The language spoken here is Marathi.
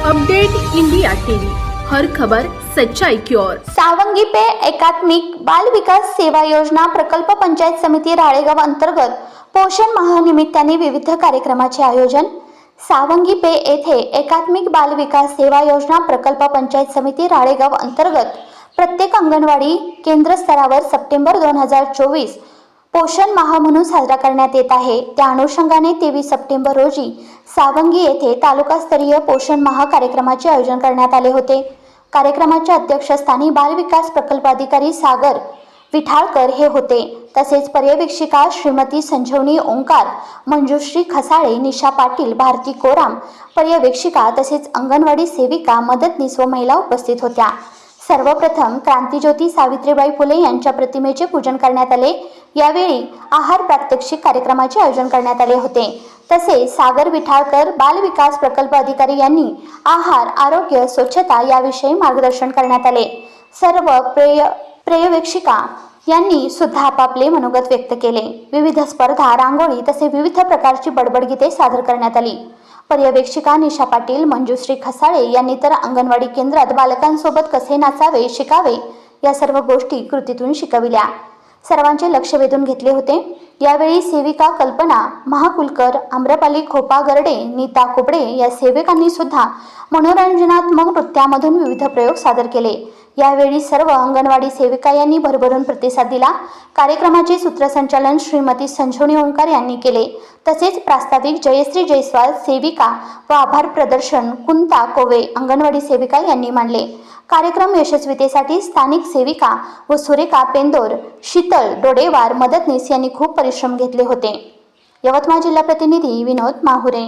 Update India TV. हर खबर सच्चाई की ओर. सावंगी पे एकात्मिक बाल विकास सेवा योजना प्रकल्प पंचायत समिती राळेगाव अंतर्गत पोषण महानिमित्ताने विविध कार्यक्रमाचे आयोजन. सावंगी पे येथे एकात्मिक बाल विकास सेवा योजना प्रकल्प पंचायत समिती राळेगाव अंतर्गत प्रत्येक अंगणवाडी केंद्र स्तरावर सप्टेंबर दोन हजार चोवीस पोषण माह म्हणून साजरा करण्यात येत आहे. त्या अनुषंगाने तेवीस सप्टेंबर रोजी सावंगी येथे तालुकास्तरीय पोषण माह कार्यक्रमाचे आयोजन करण्यात आले होते. कार्यक्रमाच्या अध्यक्षस्थानी बालविकास प्रकल्प अधिकारी सागर विठाळकर हे होते. तसेच पर्यवेक्षिका श्रीमती संजीवनी ओंकार मंजुश्री खसाळे निशा पाटील भारती कोराम पर्यवेक्षिका तसेच अंगणवाडी सेविका मदतनीस व महिला उपस्थित होत्या. सर्वप्रथम क्रांतीज्योती सावित्रीबाई फुले यांच्या प्रतिमेचे पूजन करण्यात आले. यावेळी आहार प्रात्यक्षिक कार्यक्रमाचे आयोजन करण्यात आले होते. तसेच सागर विठाळकर बाल विकास प्रकल्प अधिकारी यांनी आहार आरोग्य स्वच्छता याविषयी मार्गदर्शन करण्यात आले. सर्व प्रेय पर्यवेक्षिका यांनी सुद्धा आपापले मनोगत व्यक्त केले. विविध स्पर्धा रांगोळी तसे विविध प्रकारची बडबड गीते सादर करण्यात आली. पर्यवेक्षिका निशा पाटील मंजुश्री खसाळे यांनी तर अंगणवाडी केंद्रात बालकांसोबत कसे नाचावे शिकावे या सर्व गोष्टी कृतीतून शिकविल्या. सर्वांचे लक्ष वेधून घेतले होते. यावेळी सेविका कल्पना महाकुलकर आम्रपाली खोपा गरडे नीता कुबडे या सेविकांनी सुद्धा मनोरंजनात्मक नृत्यामधून विविध प्रयोग सादर केले. यावेळी सर्व अंगणवाडी सेविका यांनी भरभरून प्रतिसाद दिला. कार्यक्रमाचे सूत्रसंचालन श्रीमती संजीवनी ओंकार यांनी केले. तसेच प्रास्ताविक जयश्री जयस्वाल सेविका व आभार प्रदर्शन कुंता कोवे अंगणवाडी सेविका यांनी मांडले कार्यक्रम यशस्वीतेसाठी स्थानिक सेविका व सुरेखा पेंदोर शीतल डोडेवार मदतनीस यांनी खूप परिश्रम घेतले होते. यवतमाळ जिल्हा प्रतिनिधी विनोद माहुरे.